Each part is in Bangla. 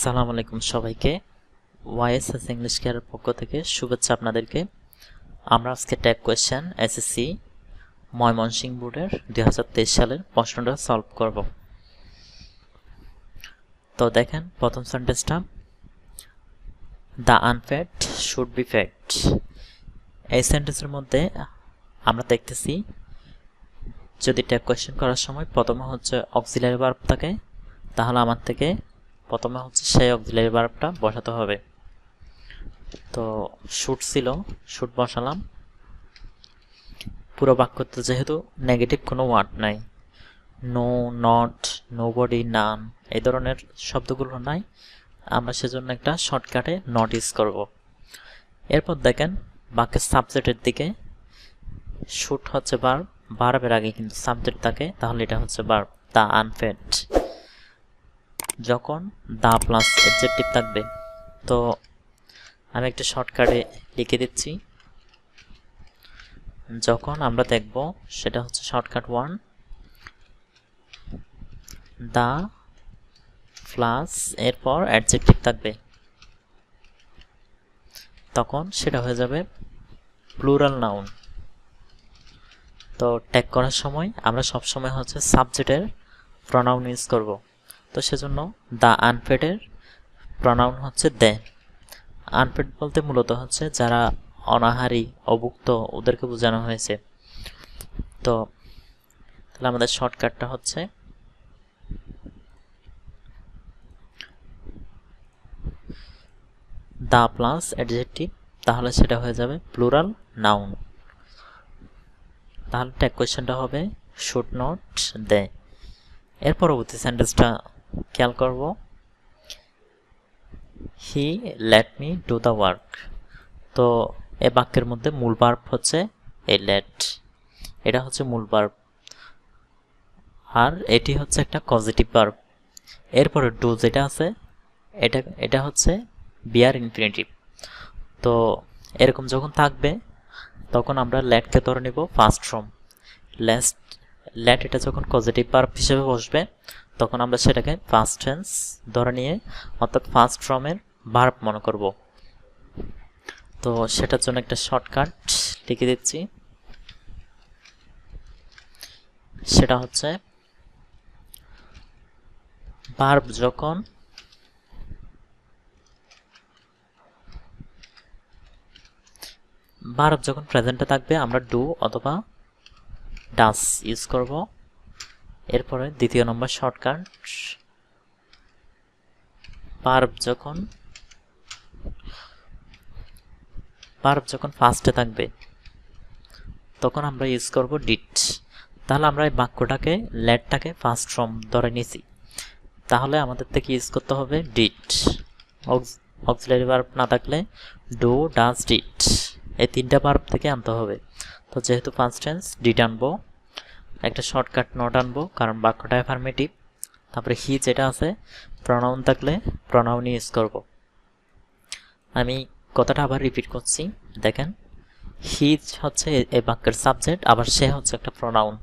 আসসালামু আলাইকুম সবাইকে। ওয়াইএসএস ইংলিশ কেয়ারের পক্ষ থেকে শুভেচ্ছা আপনাদেরকে। আমরা আজকে ট্যাগ কোয়েশ্চেন এসএসসি ময়মনসিংহ বোর্ডের দুই হাজার তেইশ সালের প্রশ্নটা সলভ করব। তো দেখেন, প্রথম সেন্টেন্সটা the unfed should be fed এই সেন্টেন্সের মধ্যে আমরা দেখতেছি, যদি ট্যাগ কোয়েশ্চেন করার সময় প্রথমে হচ্ছে অক্সিলারি ভার্ব থাকে, তাহলে আমার থেকে প্রথমে হচ্ছে সেই অক্সিলারি ভার্বটা বসাতে হবে। তো শুট ছিল শুট বসালাম। পুরো বাক্যতে যেহেতু নেগেটিভ কোনো ওয়ার্ড নাই no not nobody none এই ধরনের শব্দগুলো নাই, আমরা সেজন্য একটা শর্টকাটে নট ইউজ করব। এরপর দেখেন বাক্যের সাবজেক্টের দিকে শুট হচ্ছে বার বার্বের আগে কিন্তু সাবজেক্ট থাকে, তাহলে এটা হচ্ছে বার দ্য আনফেড যখন দা প্লাস অবজেক্টিভ থাকবে, তো আমি একটা শর্টকাটে লিখে দিচ্ছি। যখন আমরা দেখব সেটা হচ্ছে শর্টকাট ওয়ান দা প্লাস এরপর অ্যাডজেক্টিভ থাকবে। তখন সেটা হয়ে যাবে প্লুরাল নাউন তো ট্যাগ করার সময় আমরা সবসময় হচ্ছে সাবজেক্টের প্রনাউন ইউজ করব। তো সেজন্য দ্য আনফেডের প্রনাউন হচ্ছে দে আনফেড বলতে মূলত হচ্ছে যারা অনাহারি, অভুক্ত, ওদেরকে বোঝানো হয়েছে। তো তাহলে আমাদের শর্টকাটটা হচ্ছে দা প্লাস অ্যাডজেক্টিভ, তাহলে সেটা হয়ে যাবে প্লুরাল নাউন। তাহলে ট্যাগ কোয়েশ্চেনটা হবে শুড নট দে এর পরবর্তী সেন্টেন্সটা খেয়াল করব। He let me do the work তো, এ বাক্যের মধ্যে মূল বার্ব হচ্ছে এই লেট এটা হচ্ছে মূল বার্ব আর এটি হচ্ছে একটা পজিটিভ বার্ব এরপরে ডু যেটা আছে, এটা এটা হচ্ছে বিয়ার ইনফিনিটিভ তো, এরকম যখন থাকবে, তখন আমরা লেটকে ধরে নেব ফার্স্ট ফর্ম লেস্ট লেট এটা যখন পজিটিভ বার্ব হিসেবে বসবে তখন আমরা সেটাকে ফার্স্ট টেন্স ধরে নিয়ে, অর্থাৎ ফার্স্ট ফর্মের ভার্ব মনে করব। তো সেটার জন্য একটা শর্টকাট লিখে দিচ্ছি। সেটা হচ্ছে ভার্ব যখন ভার্ব যখন প্রেজেন্টে থাকবে, আমরা ডু অথবা ডাস ইউজ করব। এরপরে দ্বিতীয় নম্বর শর্টকাট পার্ব যখন পার্ব যখন ফার্স্টে থাকবে, তখন আমরা ইউজ করব ডিট তাহলে আমরা এই বাক্যটাকে লেটটাকে ফার্স্ট ফর্ম ধরে নিছি। তাহলে আমাদের থেকে ইউজ করতে হবে ডিট অক্সিলারি ভার্ব না থাকলে ডু ডাস ডিট এই তিনটা ভার্ব থেকে আনতে হবে। তো যেহেতু ফার্স্ট টেন্স ডিট আনব। একটা শর্টকাট নোট আনব, কারণ বাক্যটা অ্যাফার্মেটিভ তারপরে হি যেটা আছে প্রনাউন থাকলে প্রনাউন ইউজ করব। আমি কথাটা আবার রিপিট করছি, দেখেন। হি হচ্ছে এই বাক্যের সাবজেক্ট আবার সে হচ্ছে একটা প্রনাউন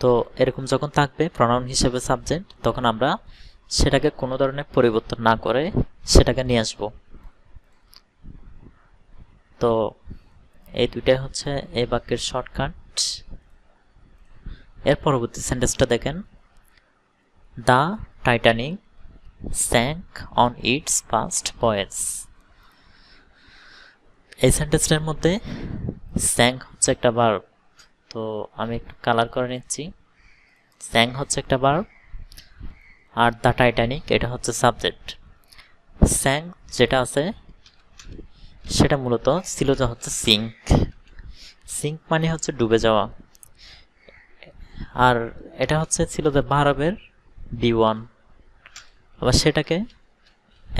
তো এরকম যখন থাকবে প্রনাউন হিসেবে সাবজেক্ট তখন আমরা সেটাকে কোনো ধরনের পরিবর্তন না করে সেটাকে নিয়ে আসব। তো এই দুইটাই হচ্ছে এই বাক্যের শর্টকাট এর পরবর্তী সেন্টেন্সটা দেখেন। The Titanic sank on its first voyage এই সেন্টেন্সটার মধ্যে স্যাঙ্ক হচ্ছে একটা ভার্ব তো আমি একটু কালার করে নিচ্ছি। স্যাং হচ্ছে একটা ভার্ব আর দ্য টাইটানিক এটা হচ্ছে সাবজেক্ট স্যাং যেটা আছে, সেটা মূলত ছিল যা হচ্ছে সিঙ্ক সিঙ্ক মানে হচ্ছে ডুবে যাওয়া। আর এটা হচ্ছে ছিল যে ভারবের বি ওয়ান আবার সেটাকে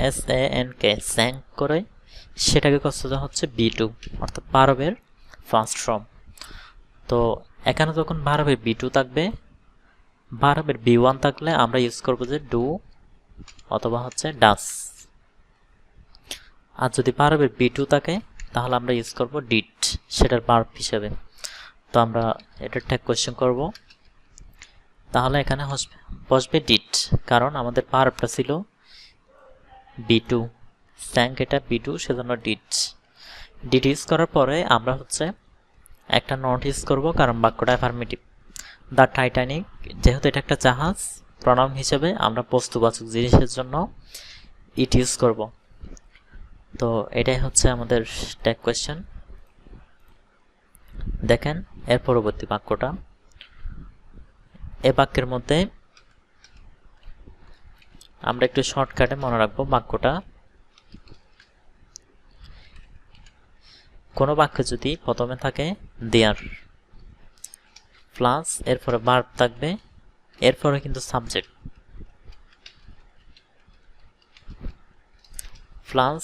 S A N K sank করে সেটাকে কষ্ট হচ্ছে বি টু অর্থাৎ ভারবের ফার্স্ট ফর্ম তো এখানে যখন ভারবের বি টু থাকবে ভারবের বি ওয়ান থাকলে আমরা ইউজ করব যে ডু অথবা হচ্ছে ডাস আর যদি ভারবের বি টু থাকে, তাহলে আমরা ইউজ করব ডিট সেটার ভার্ব হিসেবে। তো আমরা এটা ট্যাগ কোয়েশ্চেন করব। তাহলে এখানে বসবে ডিট কারণ আমাদের পার্বটা ছিল বি টু স্যাঙ্ক এটা বি টু সেজন্য ডিট ডিট ইউজ করার পরে আমরা হচ্ছে একটা নট ইউজ করব, কারণ বাক্যটা অ্যাফার্মেটিভ দ্য টাইটানিক যেহেতু এটা একটা জাহাজ প্রণাম হিসেবে আমরা বস্তুবাচক জিনিসের জন্য ইট ইউজ করব। তো এটাই হচ্ছে আমাদের ট্যাগ কোয়েশ্চেন দেখেন, এর পরবর্তী বাক্যটা। এ বাক্যের মধ্যে আমরা একটু শর্টকাটে মনে রাখব বাক্যটা। কোনো বাক্যে যদি প্রথমে থাকে, দেয়ার প্লাস এরপরে ভার্ব থাকবে, এরপরে কিন্তু সাবজেক্ট প্লাস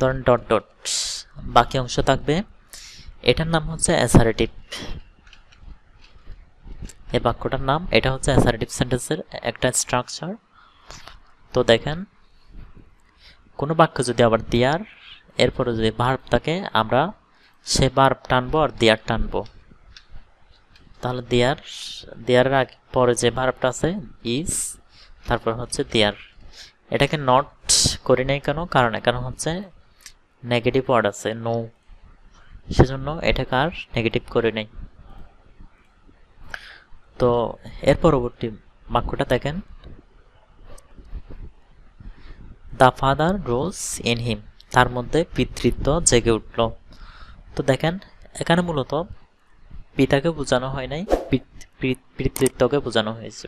ধরেন ডট ডট বাকি অংশ থাকবে। এটার নাম হচ্ছে অ্যাসারেটিভ এই বাক্যটার নাম, এটা হচ্ছে অ্যাসারেটিভ সেন্টেন্সের একটা স্ট্রাকচার তো দেখেন, কোনো বাক্য যদি আবার দেয়ার, এরপরে যদি ভার্ব থাকে, আমরা সে ভার্ব টানবো আর দেয়ার টানবো। তাহলে দেয়ার, দেয়ারের আগে, পরে যে ভার্বটা আছে ইজ তারপর হচ্ছে দেয়ার। এটাকে নট করি নাই কেন? কারণ এখানে হচ্ছে নেগেটিভ ওয়ার্ড আছে নো সেজন্য এটাকে আর নেগেটিভ করে নেই। তো এর পরবর্তী বাক্যটা দেখেন। The father rose in him তার মধ্যে পিতৃত্ব জেগে উঠল। তো দেখেন, এখানে মূলত পিতাকে বোঝানো হয় নাই পিতৃত্বকে বোঝানো হয়েছে।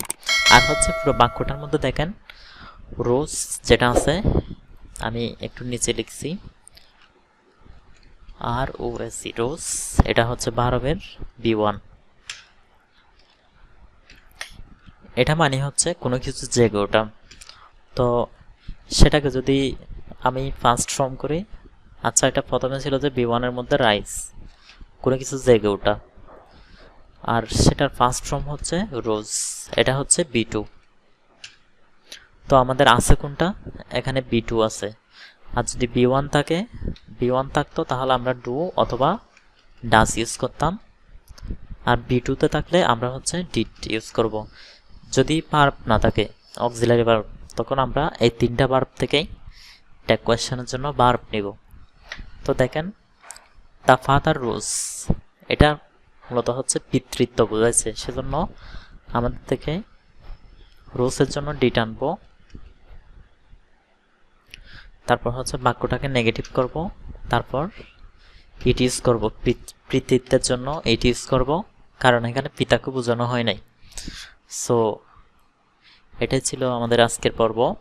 আর হচ্ছে পুরো বাক্যটার মধ্যে দেখেন রোজ যেটা আছে, আমি একটু নিচে লিখছি। আর ও এস রোজ এটা হচ্ছে বারবের বি ওয়ান এটা মানে হচ্ছে কোনো কিছু জেগে ওটা তো সেটাকে যদি আমি ফার্স্ট ফর্ম করি আচ্ছা এটা প্রথমে ছিল যে বি ওয়ানের মধ্যে রাইস কোনো কিছু জেগে ওটা আর সেটার ফার্স্ট ফর্ম হচ্ছে রোজ এটা হচ্ছে বি টু তো আমাদের আছে কোনটা? এখানে বি টু আছে। আর যদি বি ওয়ান থাকে বি ওয়ান থাকতো, তাহলে আমরা ডু অথবা ডাস ইউজ করতাম। আর বি টুতে থাকলে আমরা হচ্ছে ডিট ইউজ করব। যদি বার্ব না থাকে অক্সিলারি বার্ব তখন আমরা এই তিনটা বার্ব থেকেই ট্যাগ কোয়েশনের জন্য বার্ব নিব। তো দেখেন দ্য ফাদার রোজ এটা মূলত হচ্ছে পিতৃত্ব বোঝাইছে, সেজন্য আমাদের থেকে রোজের জন্য ডিট আনব। তারপর হচ্ছে বাক্যটাকে নেগেটিভ করব। তারপর ইট ইউজ করব। পিতৃত্বের জন্য ইট ইউজ করব। কারণ এখানে পিতাকে বোঝানো হয় নাই। সো এটাই ছিল আমাদের আজকের পর্ব।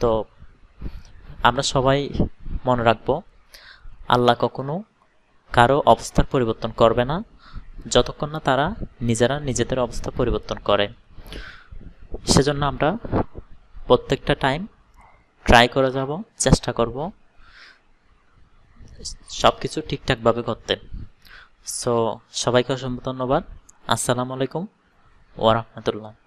তো, আমরা সবাই মনে রাখব, আল্লাহ কখনো কারও অবস্থার পরিবর্তন করবে না, যতক্ষণ না তারা নিজেরা নিজেদের অবস্থা পরিবর্তন করে। সেজন্য আমরা প্রত্যেকটা টাইম ট্রাই করে যাব, চেষ্টা করব সব কিছু ঠিকঠাকভাবে করতে। সো সবাইকে অসংখ্য ধন্যবাদ। আসসালামু আলাইকুম। warahmatullahi